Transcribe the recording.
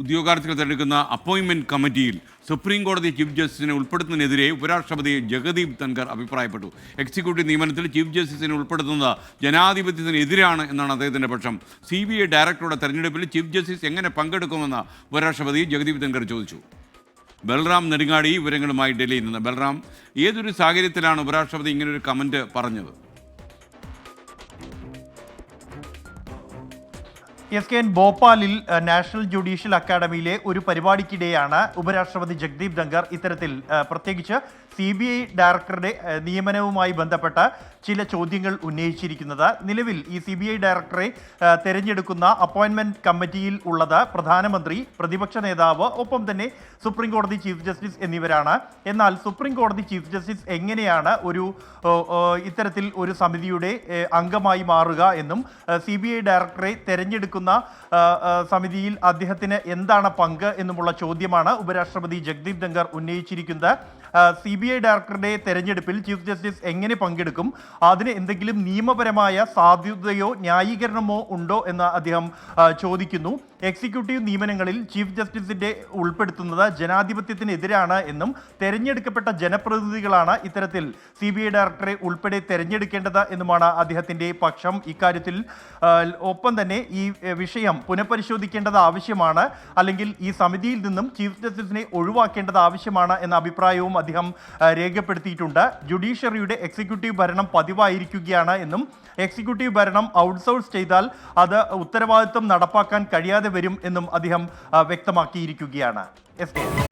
ഉദ്യോഗാർത്ഥികൾ തിരഞ്ഞെടുക്കുന്ന അപ്പോയിൻമെന്റ് കമ്മിറ്റിയിൽ സുപ്രീം കോടതി ചീഫ് ജസ്റ്റിസിനെ ഉൾപ്പെടുത്തുന്നതിനെതിരെ ഉപരാഷ്ട്രപതി ജഗദീപ് തൻകർ അഭിപ്രായപ്പെട്ടു. എക്സിക്യൂട്ടീവ് നിയമനത്തിൽ ചീഫ് ജസ്റ്റിസിനെ ഉൾപ്പെടുത്തുന്നത് ജനാധിപത്യത്തിനെതിരാണ് എന്നാണ് അദ്ദേഹത്തിന്റെ പക്ഷം. സി ബി ഐ ഡയറക്ടറുടെ തെരഞ്ഞെടുപ്പിൽ ചീഫ് ജസ്റ്റിസ് എങ്ങനെ പങ്കെടുക്കുമെന്ന് ഉപരാഷ്ട്രപതി ജഗദീപ് തൻകർ ചോദിച്ചു. ബൽറാം നെടുങ്ങാടി വിവരങ്ങളുമായി ഡൽഹിയിൽ നിന്ന്. ബൽറാം ഏതൊരു സാഹചര്യത്തിലാണ് ഉപരാഷ്ട്രപതി ഇങ്ങനൊരു കമന്റ് പറഞ്ഞത്? എസ് കെ എൻ ഭോപ്പാലിൽ നാഷണൽ ജുഡീഷ്യൽ അക്കാദമിയിലെ ഒരു പരിപാടിക്കിടെയാണ് ഉപരാഷ്ട്രപതി ജഗ്ദീപ് ധങ്കർ ഇത്തരത്തിൽ പ്രത്യേകിച്ച് സി ബി ഐ ഡയറക്ടറുടെ നിയമനവുമായി ബന്ധപ്പെട്ട ചില ചോദ്യങ്ങൾ ഉന്നയിച്ചിരിക്കുന്നത്. നിലവിൽ ഈ സി ബി ഐ ഡയറക്ടറെ തെരഞ്ഞെടുക്കുന്ന അപ്പോയിന്റ്മെന്റ് കമ്മിറ്റിയിൽ ഉള്ളത് പ്രധാനമന്ത്രി പ്രതിപക്ഷ നേതാവ് ഒപ്പം തന്നെ സുപ്രീം കോടതി ചീഫ് ജസ്റ്റിസ് എന്നിവരാണ്. എന്നാൽ സുപ്രീം കോടതി ചീഫ് ജസ്റ്റിസ് എങ്ങനെയാണ് ഒരു ഇത്തരത്തിൽ ഒരു സമിതിയുടെ അംഗമായി മാറുക എന്നും സി ബി ഐ ഡയറക്ടറെ തെരഞ്ഞെടുക്കുന്ന ആ, സമിതിയിൽ അദ്ദേഹത്തിന് എന്താണ് പങ്ക് എന്നുമുള്ള ചോദ്യമാണ് ഉപരാഷ്ട്രപതി ജഗ്ദീപ് ധങ്കർ ഉന്നയിച്ചിരിക്കുന്നത്. സി ബി ഐ ഡയറക്ടറുടെ തെരഞ്ഞെടുപ്പിൽ ചീഫ് ജസ്റ്റിസ് എങ്ങനെ പങ്കെടുക്കും? അതിന് എന്തെങ്കിലും നിയമപരമായ സാധ്യതയോ ന്യായീകരണമോ ഉണ്ടോ എന്ന് അദ്ദേഹം ചോദിക്കുന്നു. എക്സിക്യൂട്ടീവ് നിയമനങ്ങളിൽ ചീഫ് ജസ്റ്റിസിന്റെ ഉൾപ്പെടുത്തുന്നത് ജനാധിപത്യത്തിനെതിരാണ് എന്നും തെരഞ്ഞെടുക്കപ്പെട്ട ജനപ്രതിനിധികളാണ് ഇത്തരത്തിൽ സി ബി ഐ ഡയറക്ടറെ ഉൾപ്പെടെ തെരഞ്ഞെടുക്കേണ്ടത് എന്നുമാണ് അദ്ദേഹത്തിന്റെ പക്ഷം. ഇക്കാര്യത്തിൽ ഒപ്പം തന്നെ ഈ വിഷയം പുനഃപരിശോധിക്കേണ്ടത് ആവശ്യമാണ്. അല്ലെങ്കിൽ ഈ സമിതിയിൽ നിന്നും ചീഫ് ജസ്റ്റിസിനെ ഒഴിവാക്കേണ്ടത് ആവശ്യമാണ് എന്ന അഭിപ്രായവും അദ്ദേഹം രേഖപ്പെടുത്തിയിട്ടുണ്ട്. ജുഡീഷ്യറിയുടെ എക്സിക്യൂട്ടീവ് ഭരണം പതിവായിരിക്കുകയാണ് എന്നും എക്സിക്യൂട്ടീവ് ഭരണം ഔട്ട്സോഴ്സ് ചെയ്താൽ അത് ഉത്തരവാദിത്വം നടപ്പാക്കാൻ കഴിയാതെ വരും എന്നും അദ്ദേഹം വ്യക്തമാക്കിയിരിക്കുകയാണ്. എസ്